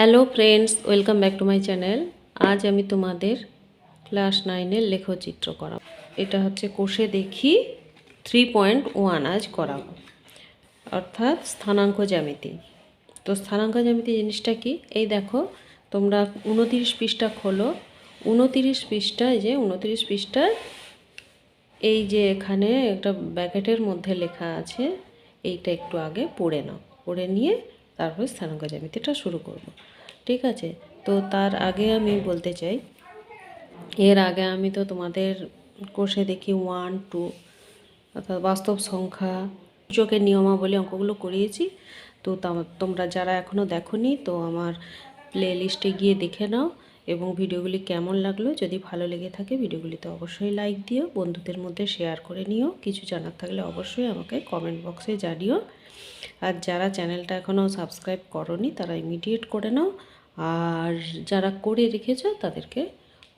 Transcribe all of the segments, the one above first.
Hello friends welcome back to my channel আজ আমি তোমাদের ক্লাস নাইনের লেখচিত্র করাবো। এটা হচ্ছে কোষে দেখি থ্রি পয়েন্ট ওয়ান আজ করাবো। অর্থাৎ স্থানাঙ্ক জ্যামিতি। তো স্থানাঙ্ক জ্যামিতি জিনিসটা কি? এই দেখো, তোমরা উনতিরিশ পৃষ্ঠা খোলো। উনতিরিশ পৃষ্ঠা যে উনতিরিশ পৃষ্ঠার এই যে এখানে একটা ব্যাকেটের মধ্যে লেখা আছে, এইটা একটু আগে পড়ে নাও। পড়ে নিয়ে তারপর স্থানাঙ্ক জ্যামিতিটা শুরু করব। ঠিক আছে? তো তার আগে আমি বলতে চাই, এর আগে আমি তো তোমাদের কোর্সে দেখি ওয়ান টু অর্থাৎ বাস্তব সংখ্যা চোখের নিয়মাবলী অঙ্কগুলো করিয়েছি। তো তাম- তোমরা যারা এখনও দেখো তো আমার প্লে গিয়ে দেখে নাও। এবং ভিডিওগুলি কেমন লাগল যদি ভালো লেগে থাকে ভিডিওগুলিতে অবশ্যই লাইক দিও, বন্ধুদের মধ্যে শেয়ার করে নিও, কিছু জানার থাকলে অবশ্যই আমাকে কমেন্ট বক্সে জানিও। আর যারা চ্যানেলটা এখনও সাবস্ক্রাইব করনি, তারা ইমিডিয়েট করে নাও। আর যারা করে রেখেছো, তাদেরকে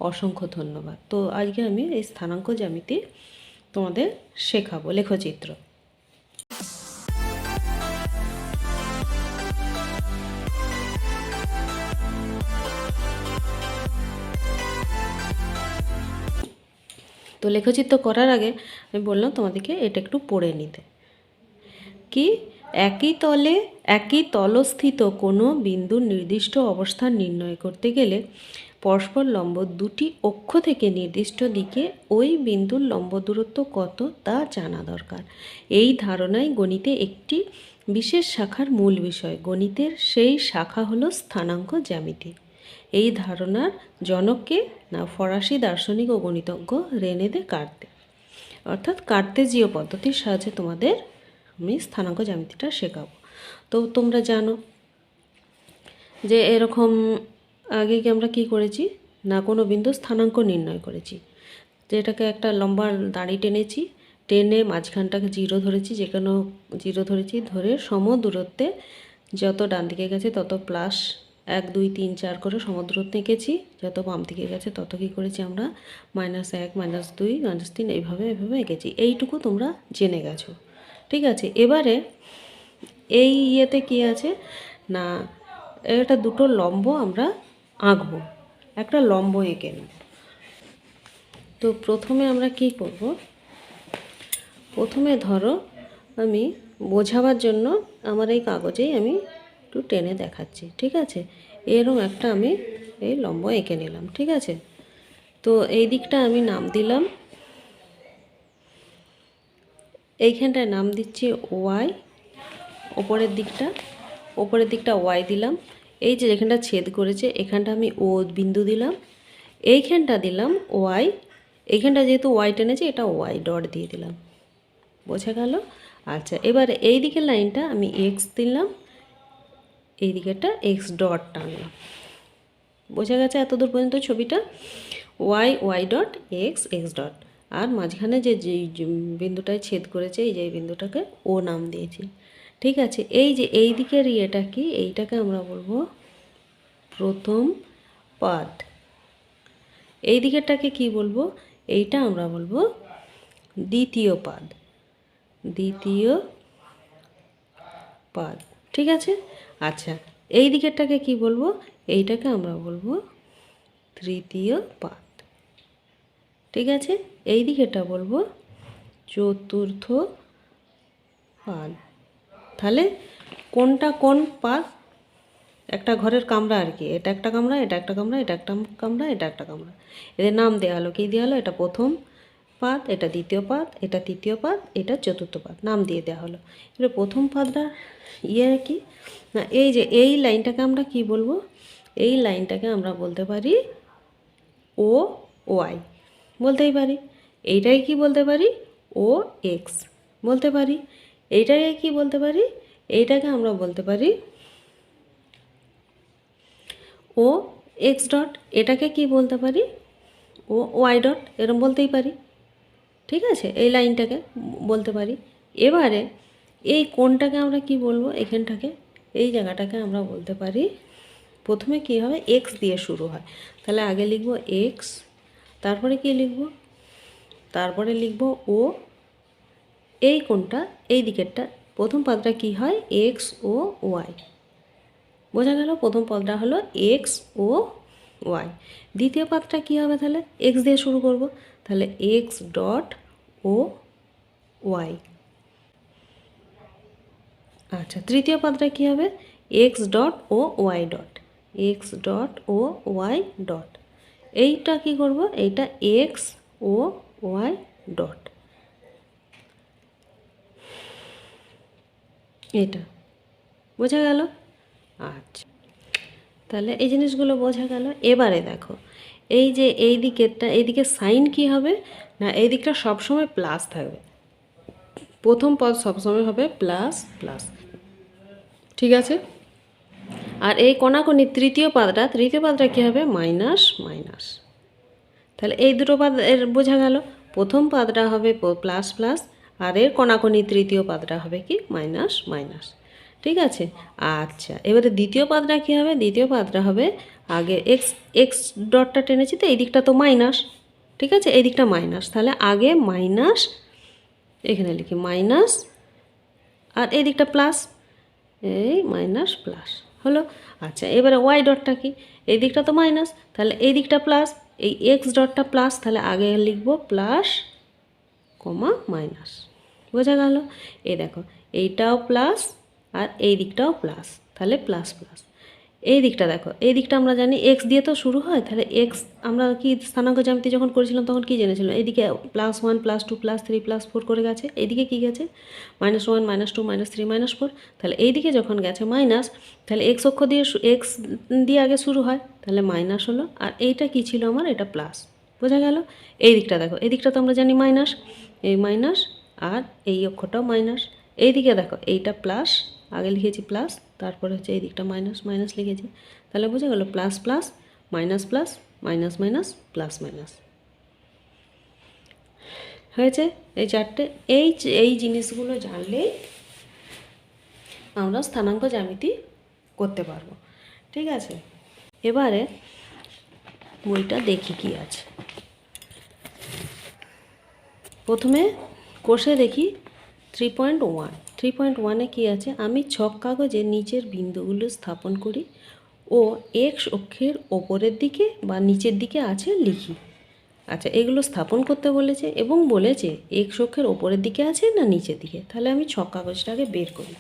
অসংখ্য ধন্যবাদ। তো আজকে আমি এই স্থানাঙ্ক জ্যামিতি তোমাদের শেখাবো লেখচিত্র। তো লেখচিত্র করার আগে আমি বললাম, তোমাদেরকে এটা একটু পড়ে নিতে। কি? একই তলে, একই তলস্থিত কোনো বিন্দুর নির্দিষ্ট অবস্থান নির্ণয় করতে গেলে পরস্পর লম্ব দুটি অক্ষ থেকে নির্দিষ্ট দিকে ওই বিন্দুর লম্ব দূরত্ব কত তা জানা দরকার। এই ধারণাই গণিতে একটি বিশেষ শাখার মূল বিষয়। গণিতের সেই শাখা হলো স্থানাঙ্ক জ্যামিতি। এই ধারণার জনককে না ফরাসি দার্শনিক ও গণিতজ্ঞ রেনে দে কার্তে অর্থাৎ কার্তেজীয় পদ্ধতির সাহায্যে তোমাদের আমি স্থানাঙ্ক জ্যামিতিটা শেখাবো। তো তোমরা জানো যে এরকম আগে কি আমরা কি করেছি? না কোনো বিন্দু স্থানাঙ্ক নির্ণয় করেছি। যেটাকে একটা লম্বা দাড়ি টেনেছি, টেনে মাঝখানটাকে জিরো ধরেছি যেখানে জিরো ধরেছি, ধরে সম দূরত্বে যত ডান দিকে গেছে তত প্লাস এক, দুই, তিন, চার করে সমুদ্র এঁকেছি যত বাম থেকে গেছে তত কী করেছি আমরা? মাইনাস এক, মাইনাস দুই, মাইনাস তিন, এইভাবে এইভাবে এঁকেছি। এইটুকু তোমরা জেনে গেছো। ঠিক আছে, এবারে এই ইয়েতে কি আছে? না এটা দুটো লম্ব আমরা আঁকবো। একটা লম্ব এঁকে নেব। তো প্রথমে আমরা কি করব? প্রথমে ধরো আমি বোঝাবার জন্য আমার এই কাগজেই আমি একটু টেনে দেখাচ্ছি, ঠিক আছে? এরকম একটা আমি এই লম্ব এঁকে নিলাম, ঠিক আছে? তো এই দিকটা আমি নাম দিলাম, এইখানটায় নাম দিচ্ছি ওয়াই, ওপরের দিকটা ওপরের দিকটা ওয়াই দিলাম, এই যে যেখানটা ছেদ করেছে এখানটা আমি ও বিন্দু দিলাম, এইখানটা দিলাম ওয়াই, এইখানটা যেহেতু ওয়াই টেনেছে এটা ওয়াই ডট দিয়ে দিলাম, বোঝা গেল? আচ্ছা এবার এই দিকের লাইনটা আমি এক্স দিলাম এই দিকেরটা এক্স ডট টানলাম বোঝা গেছে এত দূর পর্যন্ত ছবিটা? Y Y dot X X dot আর মাঝখানে যে বিন্দুটায় ছেদ করেছে, এই যে বিন্দুটাকে ও নাম দিয়েছি। ঠিক আছে, এই যে এই দিকের ইয়েটা কি? এইটাকে আমরা বলব প্রথম পাদ। এই দিকেরটাকে কি বলব? এইটা আমরা বলব দ্বিতীয় পাদ। দ্বিতীয় পাদ। ঠিক আছে? আচ্ছা এই দিকেরটাকে কি বলব? এইটাকে আমরা বলব তৃতীয় পাত। ঠিক আছে? এই দিকেরটা বলব চতুর্থ পাদ তাহলে কোনটা কোন পাত? একটা ঘরের কামরা আর কি। এটা একটা কামরা, এটা একটা কামরা, এটা একটা কামরা, এটা একটা কামরা। এদের নাম দেওয়া হলো। কী দেওয়া হলো? এটা প্রথম পাদ এটা দ্বিতীয় পাত, এটা তৃতীয় পাদ এটা চতুর্থ পাত, নাম দিয়ে দেওয়া হলো। এবার প্রথম পাদটা ইয়ে কি? না, এই যে এই লাইনটাকে আমরা কি বলব? এই লাইনটাকে আমরা বলতে পারি ও ওয়াই। বলতেই পারি। এইটাই কি বলতে পারি? O X. বলতে পারি। এইটাকে কি বলতে পারি? এইটাকে আমরা বলতে পারি ও এক্স ডট। এটাকে কি বলতে পারি? O Y dot. এরম বলতেই পারি। ঠিক আছে? এই লাইনটাকে বলতে পারি। এবারে এই কোনটাকে আমরা কি বলব? এখানটাকে, এই জায়গাটাকে আমরা বলতে পারি। প্রথমে কি হবে? এক্স দিয়ে শুরু হয়। তাহলে আগে লিখব এক্স তারপরে কি লিখব? তারপরে লিখব ও এই কোনটা এই দিকেরটা। প্রথম পদটা কি হয়? এক্স ও ওয়াই বোঝা গেল? প্রথম পদটা হলো এক্স ও ওয়াই দ্বিতীয় পদটা কী হবে তাহলে? এক্স দিয়ে শুরু করব। তাহলে এক্স ডট ও ওয়াই আচ্ছা তৃতীয় পদটা কী হবে? X dot O Y dot X dot O Y dot এইটা কি করব? এইটা এক্স ও ওয়াই ডট এটা। বোঝা গেল? আচ্ছা। তাহলে এই জিনিসগুলো বোঝা গেল। এবারে দেখো, এই যে এই দিকেরটা, এই দিকে সাইন কি হবে না এই দিকটা সবসময় প্লাস থাকবে? প্রথম পদ সবসময় হবে প্লাস প্লাস। ঠিক আছে? আর এই কোনাকুনি তৃতীয় পাদটা তৃতীয় পাদটা কী হবে? Minus minus. তাহলে এই দুটো পাদ এর বোঝা গেল। প্রথম পাদটা হবে প্লাস প্লাস। আর এর কোনাকুনি তৃতীয় পাদটা হবে কি? Minus minus. ঠিক আছে? আচ্ছা এবারে দ্বিতীয় পাদটা কী হবে? দ্বিতীয় পাদটা হবে আগে এক্স এক্স ডটটা টেনেছি তো, এই দিকটা তো মাইনাস ঠিক আছে? এই দিকটা মাইনাস তাহলে আগে মাইনাস এখানে লিখি মাইনাস আর এই দিকটা প্লাস এই মাইনাস প্লাস হলো? আচ্ছা এবারে ওয়াই ডটটা কি? এই দিকটা তো মাইনাস তাহলে এই দিকটা প্লাস এই এক্স ডটটা প্লাস তাহলে আগে লিখব প্লাস কমা মাইনাস বোঝা গেল? এই দেখো, এইটাও প্লাস আর এই দিকটাও প্লাস তাহলে প্লাস প্লাস এই দিকটা দেখো, এই দিকটা আমরা জানি এক্স দিয়ে তো শুরু হয়, তাহলে এক্স আমরা কি স্থানাঙ্ক জ্যামিতি যখন করেছিলাম তখন কি জেনেছিলাম? এইদিকে plus one plus two plus three plus four করে গেছে, এইদিকে কি গেছে? Minus one minus two minus three minus four তাহলে এইদিকে যখন গেছে মাইনাস তাহলে এক্স অক্ষ দিয়ে এক্স দিয়ে আগে শুরু হয়, তাহলে মাইনাস হলো, আর এইটা কি ছিল আমার? এটা প্লাস বোঝা গেল? এই দিকটা দেখো, এই দিকটা তো আমরা জানি মাইনাস এই মাইনাস আর এই অক্ষটাও মাইনাস এই দিকে দেখো, এইটা প্লাস আগে লিখেছি প্লাস তারপরে হচ্ছে এই দিকটা মাইনাস মাইনাস লিখেছি। তাহলে বোঝা গেল plus plus minus plus minus minus plus minus হয়েছে? এই চারটে, এই এই জিনিসগুলো জানলেই আমরা স্থানাঙ্ক জ্যামিতি করতে পারব। ঠিক আছে? এবারে বইটা দেখি কি আছে। প্রথমে কোষে দেখি three point one three point ওয়ানে কী আছে? আমি ছক কাগজে নিচের বিন্দুগুলো স্থাপন করি ও এক্স অক্ষের ওপরের দিকে বা নিচের দিকে আছে লিখি। আচ্ছা এগুলো স্থাপন করতে বলেছে এবং বলেছে এক্স অক্ষের ওপরের দিকে আছে না নিচের দিকে? তাহলে আমি ছক কাগজটাকে বের করি।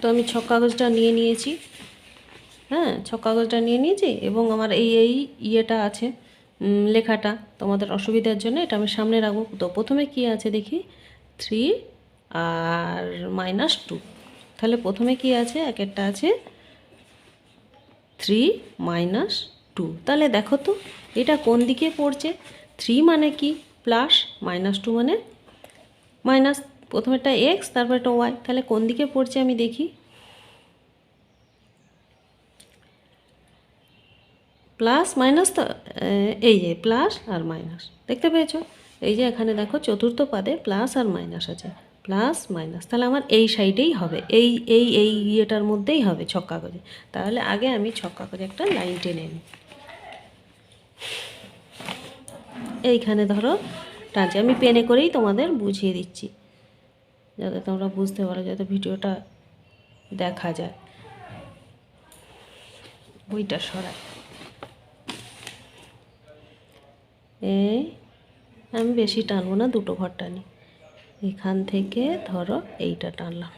তো আমি ছক কাগজটা নিয়ে নিয়েছি। হ্যাঁ ছক কাগজটা নিয়ে নিয়েছি এবং আমার এই এই ইয়েটা আছে লেখাটা তোমাদের অসুবিধার জন্য এটা আমি সামনে রাখব। তো প্রথমে কি আছে দেখি? থ্রি আর মাইনাস টু। তাহলে প্রথমে কি আছে? এক একটা আছে থ্রি মাইনাস টু। তাহলে দেখো তো, এটা কোন দিকে পড়ছে? থ্রি মানে কি? প্লাস মাইনাস টু মানে মাইনাস, প্রথমেরটা এক্স তারপর একটা ওয়াই। তাহলে কোন দিকে পড়ছে আমি দেখি? প্লাস মাইনাস তো এই যে, প্লাস আর মাইনাস। দেখতে পেয়েছ? এই যে এখানে দেখো চতুর্থ পাদে প্লাস আর মাইনাস আছে। প্লাস মাইনাস তাহলে আমার এই সাইডেই হবে। এই এই এই ইয়েটার মধ্যেই হবে ছক কাগজে। তাহলে আগে আমি ছক কাগজে একটা লাইন টেনে নিই। এইখানে ধরো টানছি। আমি পেনে করেই তোমাদের বুঝিয়ে দিচ্ছি, যাতে তোমরা বুঝতে পারো, যাতে ভিডিওটা দেখা যায়। বইটা সরাই। এই আমি বেশি টানবো না, দুটো ঘর টানি। এখান থেকে ধরো এইটা টানলাম।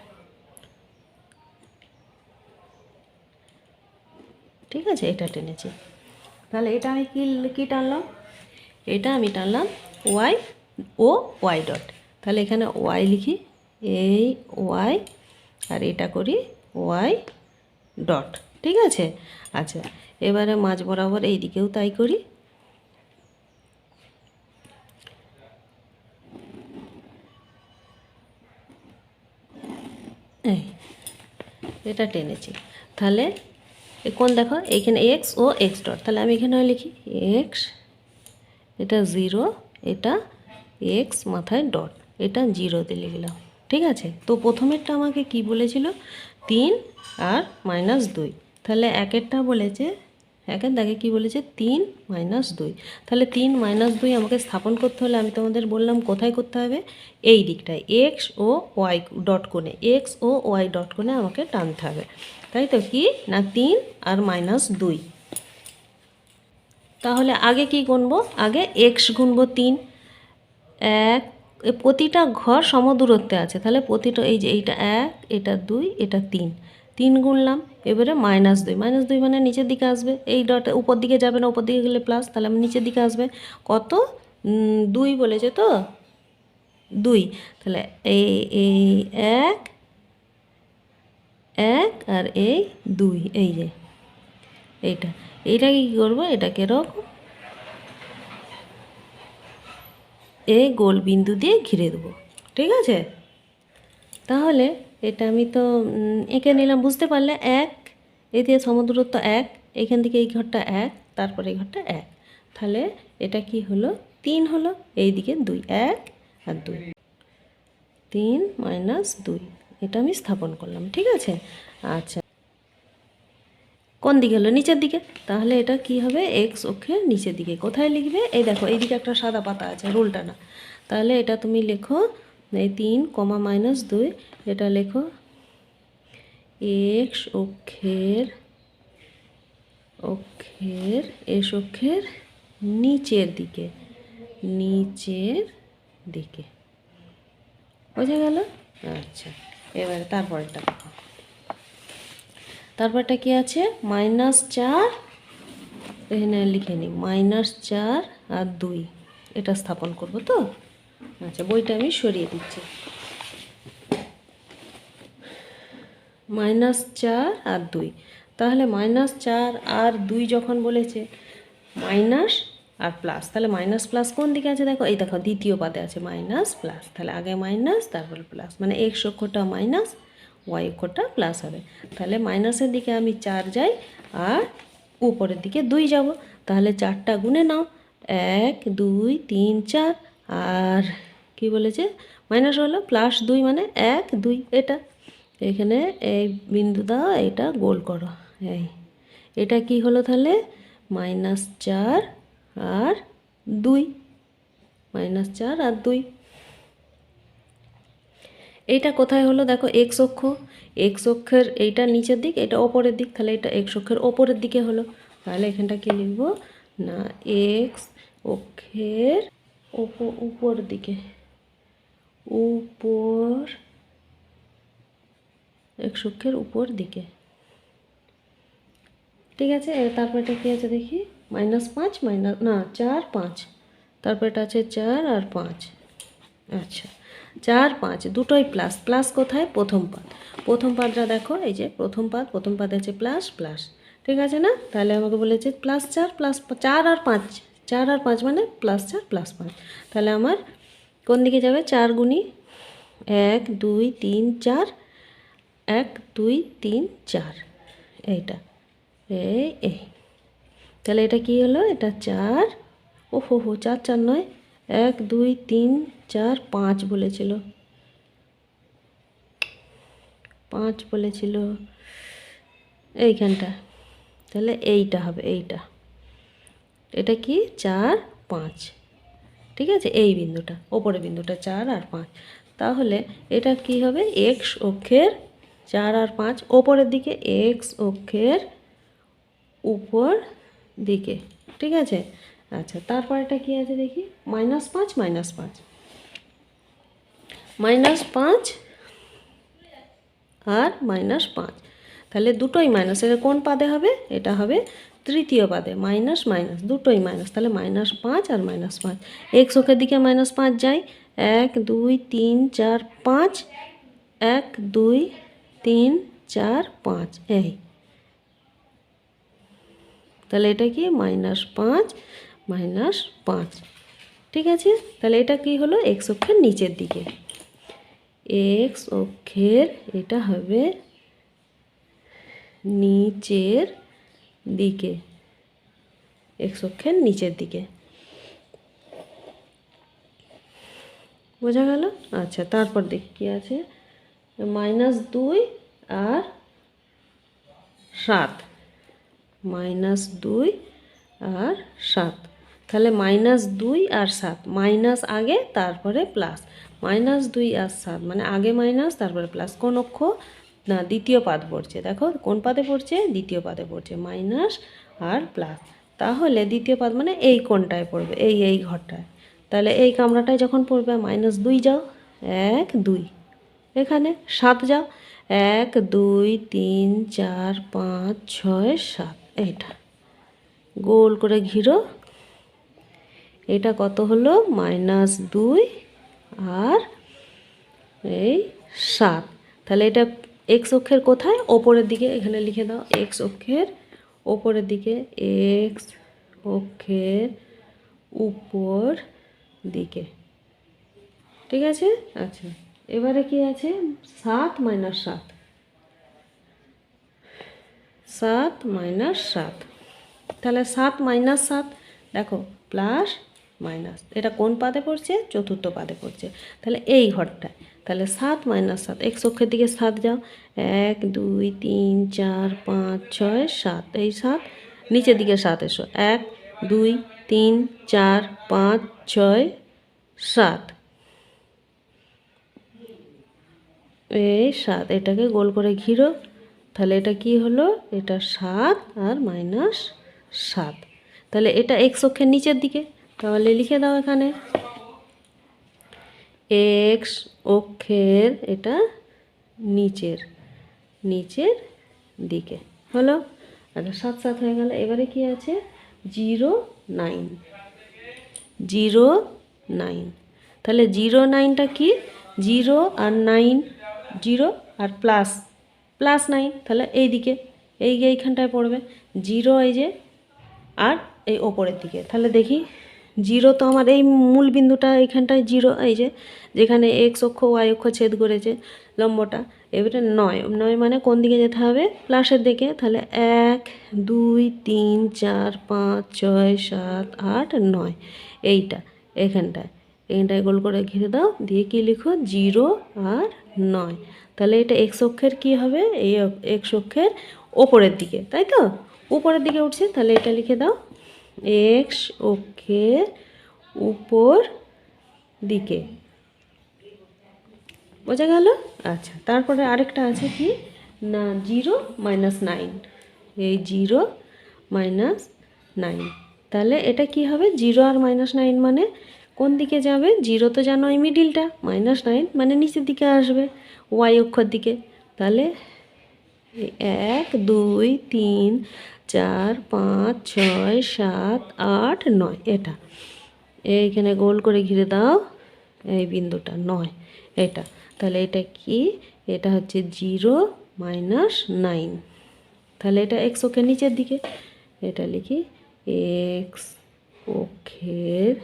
ঠিক আছে, এটা টেনেছি। তাহলে এটা আমি কি কি টানলাম? এটা আমি টানলাম ওয়াই ও ওয়াই ডট। তাহলে এখানে ওয়াই লিখি, এই ওয়াই আর এটা করি ওয়াই ডট। ঠিক আছে? আচ্ছা এবারে মাঝ বরাবর এই দিকেও তাই করি এই এটা টেনেছি তাহলে কোন দেখো এখানে এক্স ও এক্স ডট। তাহলে আমি এখানে লিখি এক্স এটা জিরো এটা এক্স মাথায় ডট এটা জিরোতে লিখলাম ঠিক আছে? তো প্রথমেরটা আমাকে কি বলেছিল? তিন আর মাইনাস দুই। তাহলে একেরটা বলেছে একের দাগে কি বলেছে? তিন মাইনাস দুই। তাহলে তিন মাইনাস দুই আমাকে স্থাপন করতে হলে আমি তোমাদের বললাম কোথায় করতে হবে? এই দিকটায়। এক্স ও ওয়াই ডট কোণে। এক্স ও ওয়াই ডট কোণে আমাকে টানতে হবে। তাই তো কি? না তিন আর মাইনাস দুই। তাহলে আগে কি গুনবো? আগে এক্স গুনবো তিন। এক প্রতিটা ঘর সমদূরত্বে আছে। তাহলে প্রতিটা, এই যে এইটা এক, এটা দুই, এটা তিন। তিন গুনলাম। এবারে মাইনাস দুই। মাইনাস দুই মানে নিচের দিকে আসবে। এই ডট উপর দিকে যাবে না, উপর দিকে গেলে প্লাস তাহলে আমি নিচের দিকে আসবে। কত? দুই বলেছে তো? দুই। তাহলে এই এই এক এক আর এই দুই, এই যে। এইটা। এইটাকে কী করব? এটাকে এরকম এই গোল বিন্দু দিয়ে ঘিরে দেবো। ঠিক আছে? তাহলে এটা আমি তো এঁকে নিলাম। বুঝতে পারলে এক এই দিয়ে সমদূরত্ব এক, এখান থেকে এই ঘরটা এক, তারপরে এই ঘরটা এক। তাহলে এটা কি হলো? তিন হলো এই দিকে দুই, এক আর দুই। তিন মাইনাস দুই, এটা আমি স্থাপন করলাম, ঠিক আছে? আচ্ছা। কোন দিকে হলো? নিচের দিকে। তাহলে এটা কি হবে? এক্স অক্ষের নিচের দিকে। কোথায় লিখবে? এই দেখো, এইদিকে একটা সাদা পাতা আছে, রুলটা না। তাহলে এটা তুমি লেখো এই তিন, কমা মাইনাস দুই, এটা লেখো। এক্স অক্ষের অক্ষের, এস অক্ষের নিচের দিকে নিচের দিকে। বোঝা গেল? আচ্ছা এবারে তারপরেরটা দেখো। তারপরটা কি আছে? মাইনাস চার, এখানে লিখে নিই, মাইনাস চার আর দুই, এটা স্থাপন করব তো? আচ্ছা বইটা আমি সরিয়ে দিচ্ছি। মাইনাস চার আর দুই। তাহলে মাইনাস চার আর দুই যখন বলেছে, মাইনাস আর প্লাস। তাহলে মাইনাস প্লাস কোন দিকে আছে দেখো? এই দেখো, দ্বিতীয় পাদে আছে মাইনাস প্লাস। তাহলে আগে মাইনাস, তারপর প্লাস। মানে এক্স অক্ষরটা মাইনাস, ওয়াই অক্ষরটা প্লাস হবে। তাহলে মাইনাসের দিকে আমি চার যাই আর উপরের দিকে দুই যাব। তাহলে চারটা গুনে নাও। এক, দুই, তিন, চার। আর কি বলেছে? মাইনাস হলো প্লাস দুই মানে এক, দুই, এটা। এখানে এই বিন্দু দাও, এটা গোল করো। এই, এটা কি হলো তাহলে? মাইনাস চার আর দুই। মাইনাস চার আর দুই। এইটা কোথায় হলো? দেখো এক্স অক্ষ। এক্স অক্ষের এইটা নিচের দিক, এটা ওপরের দিক। তাহলে এটা এক্স অক্ষের ওপরের দিকে হলো। তাহলে এখানটা কি লিখব? না এক্স অক্ষের উপর দিকে। উপর এক অক্ষের উপর দিকে। ঠিক আছে? তারপর এটা কী আছে দেখি? মাইনাস পাঁচ, মাইনাস না, চার, পাঁচ। তারপর এটা আছে চার আর পাঁচ। আচ্ছা চার, পাঁচ, দুটোই প্লাস প্লাস কোথায়? প্রথম পাদ। প্রথম পাদটা দেখো, এই যে প্রথম পাদ, প্রথম পাতে আছে প্লাস প্লাস ঠিক আছে না? তাহলে আমাকে বলেছে প্লাস চার প্লাস চার আর পাঁচ। চার আর পাঁচ মানে প্লাস চার প্লাস পাঁচ। তাহলে আমার কোন দিকে যাবে? চার গুণি এক, দুই, তিন, চার। এক, দুই, তিন, চার। এইটা। এই এই তাহলে এটা কি হলো? এটা চার। ও হো হো, চার চার নয়। এক, দুই, তিন, চার, পাঁচ বলেছিল। পাঁচ বলেছিল। এইখানটা। তাহলে এইটা হবে, এইটা। এটা কি? চার, পাঁচ। ঠিক আছে? এই বিন্দুটা ওপরে বিন্দুটা চার আর পাঁচ। তাহলে এটা কি হবে? এক্স অক্ষের চার আর পাঁচ, ওপরের দিকে এক্স অক্ষের উপর দিকে। ঠিক আছে? আচ্ছা তারপরেটা কি আছে দেখি? মাইনাস পাঁচ মাইনাস পাঁচ। মাইনাস পাঁচ আর মাইনাস পাঁচ। তাহলে দুটোই মাইনাস এটা কোন পাদে হবে? এটা হবে তৃতীয় পাদে মাইনাস মাইনাস দুটোই মাইনাস তাহলে মাইনাস পাঁচ আর মাইনাস পাঁচ। এক্স অক্ষের দিকে মাইনাস পাঁচ যায়, এক, দুই, তিন, চার, পাঁচ, এক, দুই, তিন, চার, পাঁচ, এই। তাহলে এটা কি? মাইনাস পাঁচ মাইনাস পাঁচ। ঠিক আছে? তাহলে এটা কি হলো? এক্স অক্ষের নিচের দিকে। এক্স অক্ষের এটা হবে নিচের দিকে। এক্স অক্ষের নিচের দিকে। বোঝা গেল? আচ্ছা তারপর দেখি কি আছে? মাইনাস দুই আর সাত। মাইনাস দুই আর সাত। তাহলে মাইনাস দুই আর সাত। মাইনাস আগে, তারপরে প্লাস। মাইনাস দুই আর সাত মানে আগে মাইনাস, তারপরে প্লাস। কোন অক্ষর না, দ্বিতীয় পাদ পড়ছে। দেখো, কোন পাদে পড়ছে? দ্বিতীয় পাদে পড়ছে। মাইনাস আর প্লাস। তাহলে দ্বিতীয় পাদ মানে এই কোনটায় পড়বে, এই এই ঘরটায়। তাহলে এই কামরাটায় যখন পড়বে, মাইনাস দুই যাও, এক, দুই। এখানে সাত যাও, এক, দুই, তিন, চার, পাঁচ, ছয়, সাত। এইটা। গোল করে ঘিরো। এটা কত হলো? মাইনাস দুই আর এই সাত। তাহলে এটা এক্স অক্ষের কোথায়? ওপরের দিকে, এখানে লিখে দাও এক্স অক্ষের ওপরের দিকে এক্স অক্ষের উপর দিকে। ঠিক আছে? আচ্ছা এবারে কি আছে? সাত মাইনাস সাত। সাত মাইনাস সাত। তাহলে সাত মাইনাস সাত, দেখো, প্লাস মাইনাস। এটা কোন পাদে পড়ছে? চতুর্থ পাদে পড়ছে। তাহলে এই ঘরটায়। তাহলে সাত মাইনাস সাত, এক অক্ষের দিকে সাত যাও। এক, দুই, তিন, চার, পাঁচ, ছয়, সাত, এই সাত। নিচের দিকে সাত এসো। এক, দুই, তিন, চার, পাঁচ, ছয়, সাত। এই সাত, এটাকে গোল করে ঘিরো। তাহলে এটা কি হলো? এটা সাত আর মাইনাস সাত। তাহলে এটা এক্স অক্ষের নিচের দিকে। তাহলে লিখে দাও এখানে। এক্স অক্ষের এটা নিচের নিচের দিকে। হলো? আচ্ছা সাত সাত হয়ে গেল। এবারে কি আছে? Zero nine. Zero nine. তাহলে জিরো নাইনটা কি? জিরো আর নাইন, জিরো আর প্লাস প্লাস নাইন। তাহলে এই দিকে এই এইখানটায় পড়বে। জিরো এই যে আর এই ওপরের দিকে। তাহলে দেখি জিরো তো আমার এই মূল বিন্দুটা এইখানটায় জিরো, এই যে, যেখানে এক্স অক্ষ ওয়াই অক্ষ ছেদ করেছে লম্বটা, এবারে নয়। নয় মানে কোন দিকে যেতে হবে? প্লাসের দিকে। তাহলে এক, দুই, তিন, চার, পাঁচ, ছয়, সাত, আট, নয়। এইটা এখানটায়। এখানটায় গোল করে ঘিরে দাও। দিয়ে কি লিখো? জিরো আর নয়। তাহলে এটা এক্স অক্ষের কী হবে? এই এক্স অক্ষের ওপরের দিকে। তাই তো? উপরের দিকে উঠছে। তাহলে এটা লিখে দাও। এক্স অক্ষের উপর দিকে। বোঝা গেল? আচ্ছা তারপরে আরেকটা আছে কি? না, জিরো মাইনাস নাইন। এই জিরো মাইনাস নাইন। তাহলে এটা কি হবে? জিরো আর মাইনাস নাইন মানে কোন দিকে যাবে? জিরো তো জানো এই মিডিলটা। মাইনাস নাইন মানে নিচের দিকে আসবে, ওয়াই অক্ষর দিকে। তাহলে এক, দুই, তিন চার, পাঁচ, ছয়, সাত, আট, নয়। এটা। এইখানে গোল করে ঘিরে দাও। এই বিন্দুটা, নয়। এটা। তাহলে এটা কি? এটা হচ্ছে জিরো মাইনাস নাইন। তাহলে এটা এক্স ওকে নিচের দিকে। এটা লিখি এক্স অক্ষের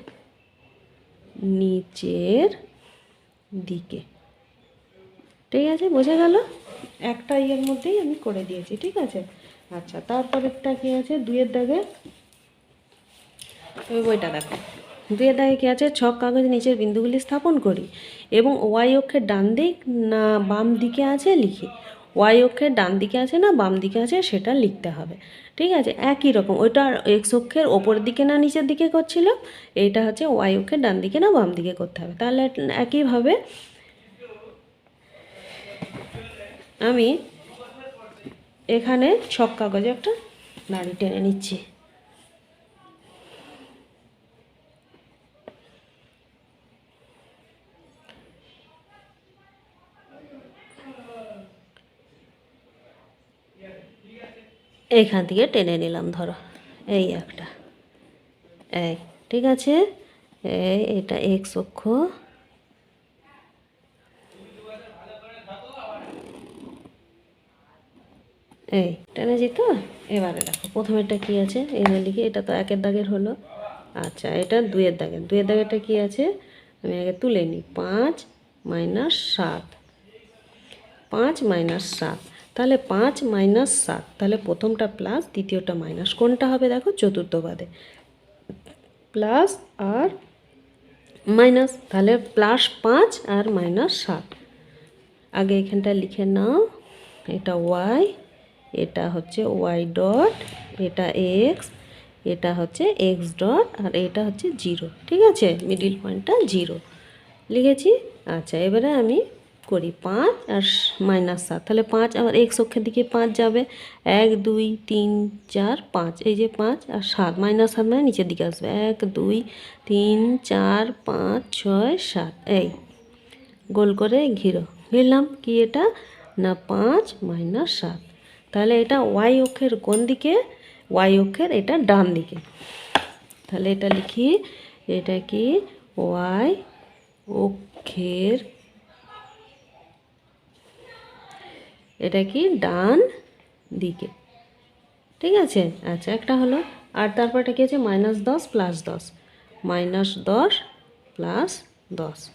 নিচের দিকে। ঠিক আছে? বোঝা গেল? একটা ইয়ের মধ্যেই আমি করে দিয়েছি। ঠিক আছে? আচ্ছা তারপরেরটা কি আছে? দুইয়ের দাগে? ওই বইটা দেখো। দুইয়ের দাগে কি আছে? ছক কাগজ নিচের বিন্দুগুলি স্থাপন করি এবং ওয়াই অক্ষের ডান দিক না বাম দিকে আছে লিখি। ওয়াই অক্ষের ডান দিকে আছে না বাম দিকে আছে সেটা লিখতে হবে। ঠিক আছে? একই রকম। ওইটা এক্স অক্ষের ওপরের দিকে না নিচের দিকে করছিল, এইটা হচ্ছে ওয়াই অক্ষের ডান দিকে না বাম দিকে করতে হবে। তাহলে একইভাবে আমি এখানে ছক কাগজে একটা নাড়ি টেনে নিচ্ছি। এইখান থেকে টেনে নিলাম, ধরো। এই একটা। এই, ঠিক আছে? এই, এটা এক্স অক্ষ। এই টেনেছি তো? এবারে দেখো, প্রথমেরটা কী আছে? এখানে লিখি, এটা তো একের দাগের হলো। আচ্ছা এটা দুইয়ের দাগের। দুইয়ের দাগেরটা কী আছে? আমি আগে তুলে নিই পাঁচ মাইনাস সাত। পাঁচ মাইনাস সাত। তাহলে পাঁচ মাইনাস সাত, তাহলে প্রথমটা প্লাস, দ্বিতীয়টা মাইনাস। কোনটা হবে দেখো? চতুর্থ বাদে। প্লাস আর মাইনাস, তাহলে প্লাস পাঁচ আর মাইনাস সাত। আগে এখানটা লিখে নাও। এটা ওয়াই এটা হচ্ছে ওয়াই ডট এটা এক্স এটা হচ্ছে এক্স ডট আর এটা হচ্ছে জিরো ঠিক আছে? মিডিল পয়েন্টটা জিরো লিখেছি? আচ্ছা এবারে আমি করি পাঁচ আর মাইনাস সাত। তাহলে পাঁচ আবার এক্স অক্ষের দিকে পাঁচ যাবে। এক, দুই, তিন, চার, পাঁচ। এই যে পাঁচ আর সাত মাইনাস সাত মানে নিচের দিকে আসবে। এক, দুই, তিন, চার, পাঁচ, ছয়, সাত। এই, গোল করে ঘিরো। ঘিরলাম কি এটা? না, পাঁচ মাইনাস সাত। তাহলে এটা ওয়াই অক্ষের কোন দিকে? ওয়াই অক্ষের এটা ডান দিকে। তাহলে এটা লিখি, এটা কি? ওয়াই অক্ষের এটা কি? ডান দিকে। ঠিক আছে? আচ্ছা একটা হলো। আর তারপরটা কি আছে? মাইনাস দশ প্লাস দশ। মাইনাস দশ প্লাস দশ।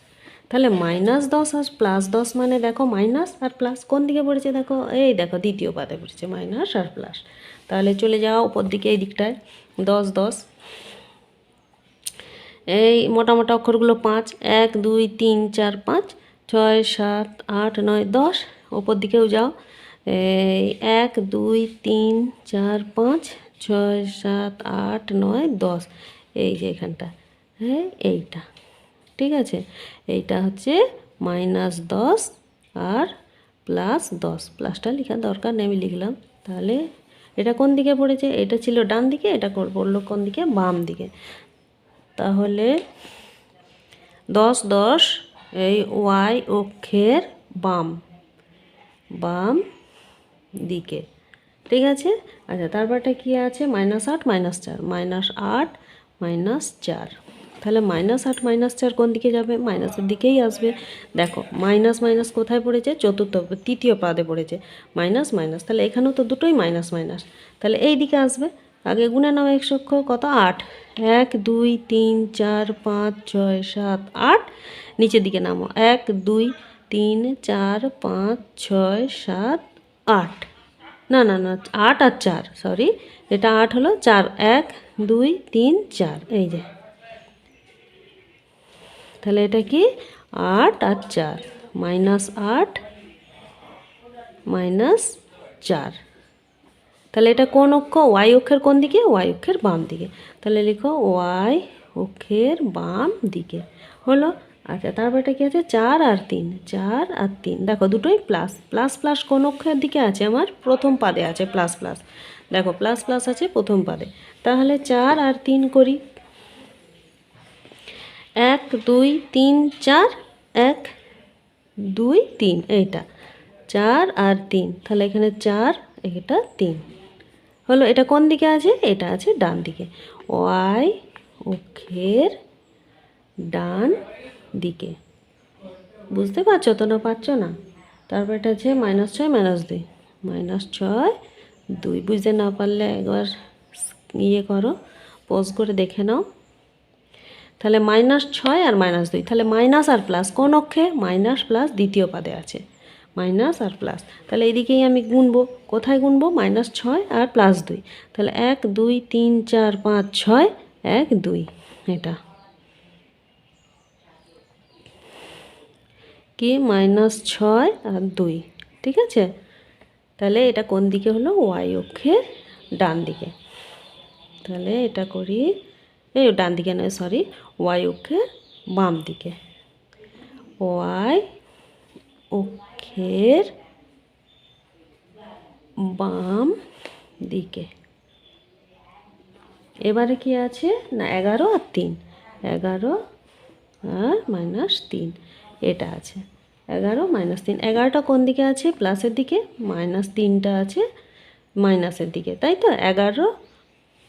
তাহলে মাইনাস দশ আর প্লাস দশ মানে দেখো মাইনাস আর প্লাস কোন দিকে পড়েছে দেখো? এই দেখো দ্বিতীয় পাতে পড়েছে মাইনাস আর প্লাস তাহলে চলে যাও ওপর দিকে, এই দিকটায়। দশ দশ। এই মোটা মোটা অক্ষরগুলো পাঁচ, এক, দুই, তিন, চার, পাঁচ, ছয়, সাত, আট, নয়, দশ। ওপর দিকেও যাও। এই এক, দুই, তিন, চার, পাঁচ, ছয়, সাত, আট, নয়, দশ। এই যে এখানটা। হ্যাঁ এইটা। ঠিক আছে? এইটা হচ্ছে মাইনাস দশ আর প্লাস দশ। প্লাসটা লেখার দরকার নেই, আমি লিখলাম। তাহলে এটা কোন দিকে পড়েছে? এটা ছিল ডান দিকে, এটা পড়ল কোন দিকে? বাম দিকে। তাহলে দশ দশ এই ওয়াই অক্ষের বাম বাম দিকে। ঠিক আছে? আচ্ছা তারপরটা কি আছে? মাইনাস আট, মাইনাস চার, মাইনাস আট, মাইনাস চার। তাহলে মাইনাস আট মাইনাস চার কোন দিকে যাবে? মাইনাসের দিকেই আসবে। দেখো মাইনাস মাইনাস কোথায় পড়েছে? চতুর্থ, তৃতীয় পাদে পড়েছে। মাইনাস মাইনাস তাহলে এখানেও তো দুটোই মাইনাস মাইনাস তাহলে এই দিকে আসবে। আগে গুণে নাও একশো অক্ষর কত? আট। এক, দুই, তিন, চার, পাঁচ, ছয়, সাত, আট। নিচের দিকে নামো। এক, দুই, তিন, চার, পাঁচ, ছয়, সাত, আট। না না না, আট আর চার সরি এটা আট হলো, চার। এক, দুই, তিন, চার। এই যে। তাহলে এটা কি? আট আর চার। মাইনাস আট, মাইনাস চার। তাহলে এটা কোন অক্ষ? ওয়াই অক্ষের কোন দিকে? ওয়াই অক্ষের বাম দিকে। তাহলে লিখো ওয়াই অক্ষের বাম দিকে। হলো? আচ্ছা তারপর এটা কি আছে? চার আর তিন। চার আর তিন। দেখো, দুটোই প্লাস প্লাস প্লাস কোন অক্ষের দিকে আছে আমার? প্রথম পাদে আছে প্লাস প্লাস দেখো প্লাস প্লাস আছে প্রথম পাদে। তাহলে চার আর তিন করি। এক, দুই, তিন, চার, এক, দুই, তিন, এইটা। চার আর তিন, তাহলে এখানে চার, এটা তিন। হলো, এটা কোন দিকে আছে? এটা আছে ডান দিকে। ওয়াই অক্ষের ডান দিকে। বুঝতে পারছ তো না, পারছ না? তারপর এটা আছে মাইনাস ছয় মাইনাস দুই। মাইনাস ছয়, দুই। বুঝতে না পারলে একবার ইয়ে করো পোজ করে দেখে নাও। তাহলে মাইনাস ছয় আর মাইনাস দুই। তাহলে মাইনাস আর প্লাস কোন অক্ষে? মাইনাস প্লাস দ্বিতীয় পাদে আছে। মাইনাস আর প্লাস। তাহলে এদিকেই আমি গুনবো। কোথায় গুনবো? মাইনাস ছয় আর প্লাস দুই। তাহলে এক, দুই, তিন, চার, পাঁচ, ছয়, এক, দুই। এটা। কি? মাইনাস ছয় আর দুই। ঠিক আছে? তাহলে এটা কোন দিকে হলো? ওয়াই অক্ষের ডান দিকে। তাহলে এটা করি এই ডান দিকে নয় সরি ওয়াই অক্ষের বাম দিকে। ওয়াই অক্ষের বাম দিকে। এবারে কি আছে? না, এগারো আর তিন। এগারো আর মাইনাস তিন। এটা আছে। এগারো মাইনাস তিন। এগারোটা কোন দিকে আছে? প্লাসের দিকে। মাইনাস তিনটা আছে মাইনাসের দিকে। তাই তো? এগারো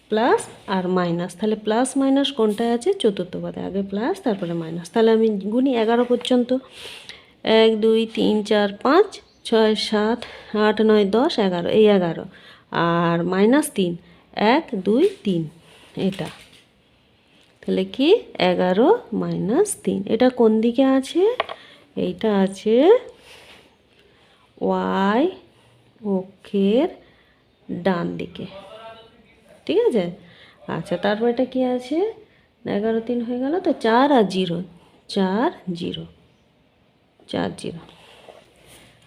প্লাস আর মাইনাস। তাহলে প্লাস মাইনাস কোনটায় আছে? চতুর্থ পদে আগে প্লাস, তারপরে মাইনাস। তাহলে আমি গুনি এগারো পর্যন্ত। এক, দুই, তিন, চার, পাঁচ, ছয়, সাত, আট, নয়, দশ, এগারো। এই এগারো। আর মাইনাস তিন। এক, দুই, তিন। এটা। তাহলে কি? এগারো মাইনাস তিন। এটা কোন দিকে আছে? এইটা আছে ওয়াই অক্ষের ডান দিকে। ঠিক আছে? আচ্ছা তারপর এটা কী আছে? এগারো তিন হয়ে গেল তো চার আর জিরো। চার জিরো। চার জিরো।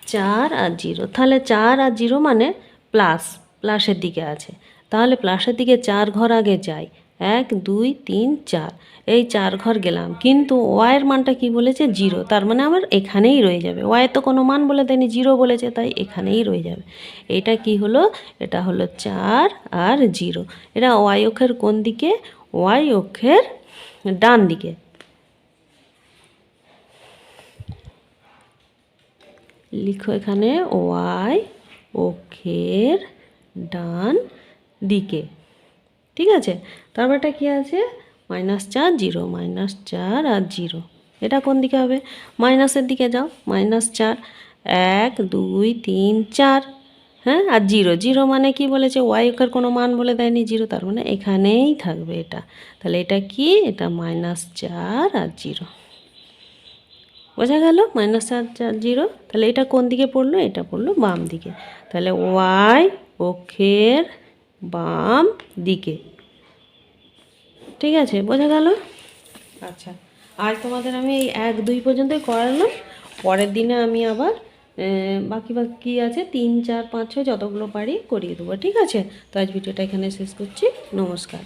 চার আর জিরো। তাহলে চার আর জিরো মানে প্লাস প্লাসের দিকে আছে। তাহলে প্লাসের দিকে চার ঘর আগে যাই এক, দুই, তিন, চার। এই চার ঘর গেলাম। কিন্তু ওয়াইয়ের মানটা কি বলেছে? জিরো। তার মানে আমার এখানেই রয়ে যাবে। ওয়াইয়ের তো কোনো মান বলে দেয়নি, জিরো বলেছে, তাই এখানেই রয়ে যাবে। এটা কি হলো? এটা হলো চার আর জিরো। এটা ওয়াই অক্ষের কোন দিকে? ওয়াই অক্ষের ডান দিকে। লিখো এখানে ওয়াই অক্ষের ডান দিকে। ঠিক আছে? তারপর এটা কী আছে? মাইনাস চার জিরো, মাইনাস চার আর জিরো। এটা কোন দিকে হবে? মাইনাসের দিকে যাও। মাইনাস চার, এক, দুই, তিন, চার। হ্যাঁ? আর জিরো। জিরো মানে কি বলেছে? ওয়াই অক্ষের কোনো মান বলে দেয়নি জিরো, তার মানে এখানেই থাকবে এটা। তাহলে এটা কি? এটা মাইনাস চার আর জিরো। বোঝা গেল? মাইনাস চার চার, জিরো। তাহলে এটা কোন দিকে পড়ল? এটা পড়ল বাম দিকে। তাহলে ওয়াই অক্ষের বাম দিকে। ঠিক আছে, বোঝা গেল? আচ্ছা আর তোমাদের আমি এই এক দুই পর্যন্তই করালাম। পরের দিনে আমি আবার বাকি বাকি আছে তিন, চার, পাঁচ, ছয়, যতগুলো পারি করিয়ে দেবো। ঠিক আছে? তো আজ ভিডিওটা এখানে শেষ করছি। নমস্কার।